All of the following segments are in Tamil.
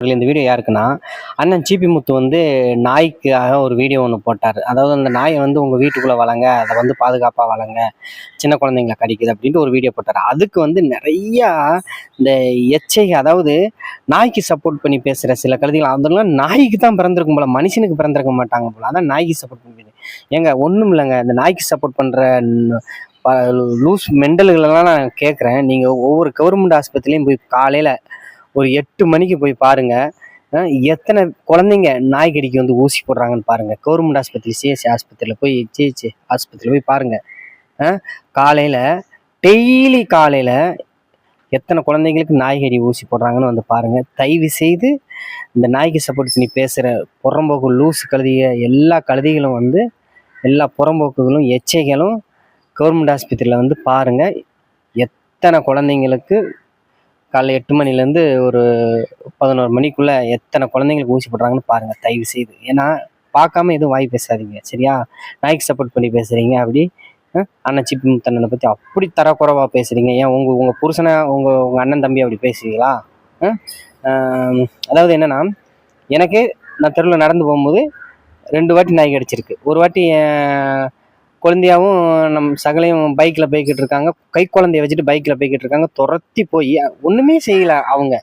இந்த வீடியோ யாருக்குன்னா அண்ணன் சிபி முத்து வந்து நாய்க்காக ஒரு வீடியோ ஒன்று போட்டார். அதாவது அந்த நாயை வந்து உங்கள் வீட்டுக்குள்ளே வளங்க அதை வந்து பாதுகாப்பாக வளங்க சின்ன குழந்தைங்களை கடிக்குது அப்படின்ட்டு ஒரு வீடியோ போட்டார். அதுக்கு வந்து நிறையா இந்த எச்சை அதாவது நாய்க்கு சப்போர்ட் பண்ணி பேசுகிற சில கருதிகள் அதெல்லாம் நாய்க்கு தான் பிறந்திருக்கும் போல மனுஷனுக்கு பிறந்திருக்க மாட்டாங்க போல. அதான் நாய்க்கு சப்போர்ட் பண்ணி ஏங்க ஒன்றும் இல்லைங்க. இந்த நாய்க்கு சப்போர்ட் பண்ணுற லூஸ் மெண்டல்களெல்லாம் நான் கேட்குறேன் நீங்கள் ஒவ்வொரு கவர்மெண்ட் ஆஸ்பத்திரிலையும் போய் காலையில் ஒரு எட்டு மணிக்கு போய் பாருங்க. எத்தனை குழந்தைங்க நாய் கடிக்கு வந்து ஊசி போடுறாங்கன்னு பாருங்க. கவர்மெண்ட் ஆஸ்பத்திரி சிஎஸ்சி ஆஸ்பத்திரியில் போய் ஜிஹெச் ஆஸ்பத்திரியில் போய் பாருங்க. காலையில் டெய்லி காலையில் எத்தனை குழந்தைங்களுக்கு நாய்கடி ஊசி போடுறாங்கன்னு வந்து பாருங்கள் தயவு செய்து இந்த நாய்க்கு சப்போர்ட் பண்ணி பேசுகிற புறம்போக்கு லூஸ் கழுதிய எல்லா கழுதிகளும் வந்து எல்லா புறம்போக்குகளும் எச்சைகளும் கவர்மெண்ட் ஆஸ்பத்திரியில் வந்து பாருங்கள் எத்தனை குழந்தைங்களுக்கு காலைல எட்டு மணிலேருந்து ஒரு பதினோரு மணிக்குள்ளே எத்தனை குழந்தைங்களுக்கு ஊசி போடுறாங்கன்னு பாருங்கள் தயவு செய்து. ஏன்னா பார்க்காம எதுவும் வாய் பேசாதீங்க சரியா? நாய்க்கு சப்போர்ட் பண்ணி பேசுகிறீங்க அப்படி அண்ணன் சிப்பி முத்தண்ணனை பற்றி அப்படி தரக்குறைவாக பேசுகிறீங்க ஏன் உங்கள் உங்கள் புருஷனை உங்கள் உங்கள் அண்ணன் தம்பி அப்படி பேசுவீங்களா? அதாவது என்னென்னா எனக்கு நான் தெருவில் நடந்து போகும்போது ரெண்டு வாட்டி நாய் கடிச்சிருக்கு. ஒரு வாட்டி என் குழந்தையாவும் நம் சகலையும் பைக்கில் போய்கிட்டு இருக்காங்க. கை குழந்தைய வச்சுட்டு பைக்கில் போய்கிட்டு இருக்காங்க. துரத்தி போய் ஒன்றுமே செய்யலை அவங்க.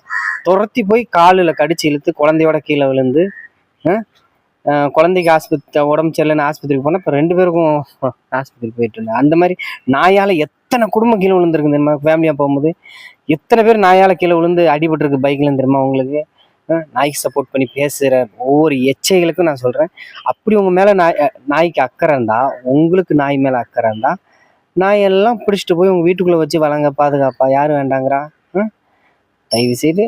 துரத்தி போய் காலில் கடிச்சு இழுத்து குழந்தையோட கீழே விழுந்து குழந்தைக்கு ஆஸ்பத்திரி உடம்பு சரியில்லைன்னு ஆஸ்பத்திரிக்கு போனால் இப்போ ரெண்டு பேருக்கும் ஆஸ்பத்திரிக்கு போயிட்டு இருந்தேன் அந்த மாதிரி நாயால் எத்தனை குடும்பம் கீழே விழுந்துருக்குது தெரியுமா? ஃபேமிலியாக போகும்போது எத்தனை பேர் நாயால் கீழே விழுந்து அடிபட்டுருக்கு பைக்லேருந்து தெரியுமா உங்களுக்கு? நாய்க்கு சப்போர்ட் பண்ணி பேசுகிற ஒவ்வொரு எச்சைகளுக்கும் நான் சொல்கிறேன் அப்படி உங்கள் மேலே நாய் நாய்க்கு அக்கறை இருந்தா உங்களுக்கு நாய் மேலே அக்கறை இருந்தா நாயெல்லாம் பிடிச்சிட்டு போய் உங்கள் வீட்டுக்குள்ளே வச்சு வளங்க பாதுகாப்பா யார் வேண்டாங்கிறா? தயவு செய்து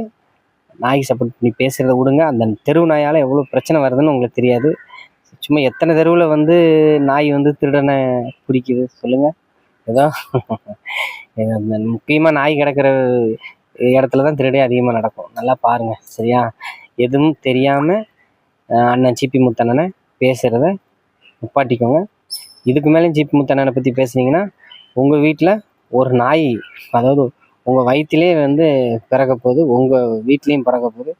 நாய்க்கு சப்போர்ட் பண்ணி பேசுகிறத விடுங்க. அந்த தெருவு நாயால் எவ்வளோ பிரச்சனை வருதுன்னு உங்களுக்கு தெரியாது. சும்மா எத்தனை தெருவில் வந்து நாய் வந்து திருடனை பிடிக்குது சொல்லுங்கள் ஏதோ முக்கியமாக நாய் கிடக்கிற இடத்துல தான் திருடே அதிகமாக நடக்கும். நல்லா பாருங்கள் சரியா? எதுவும் தெரியாமல் அண்ணன் சிப்பி முத்தண்ணனை பேசுகிறத நிப்பாட்டிக்கோங்க. இதுக்கு மேலேயும் ஜிபி முத்தண்ணனை பற்றி பேசுனீங்கன்னா உங்கள் வீட்டில் ஒரு நாய் அதாவது உங்கள் வயிற்றிலே வந்து பிறக்க போகுது உங்கள் வீட்லேயும் பிறக்க போகுது.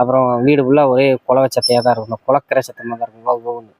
அப்புறம் வீடு ஃபுல்லாக ஒரே குலவை சத்தையாக தான் இருக்கும். குலக்கிற சத்தமாக தான் இருக்கும்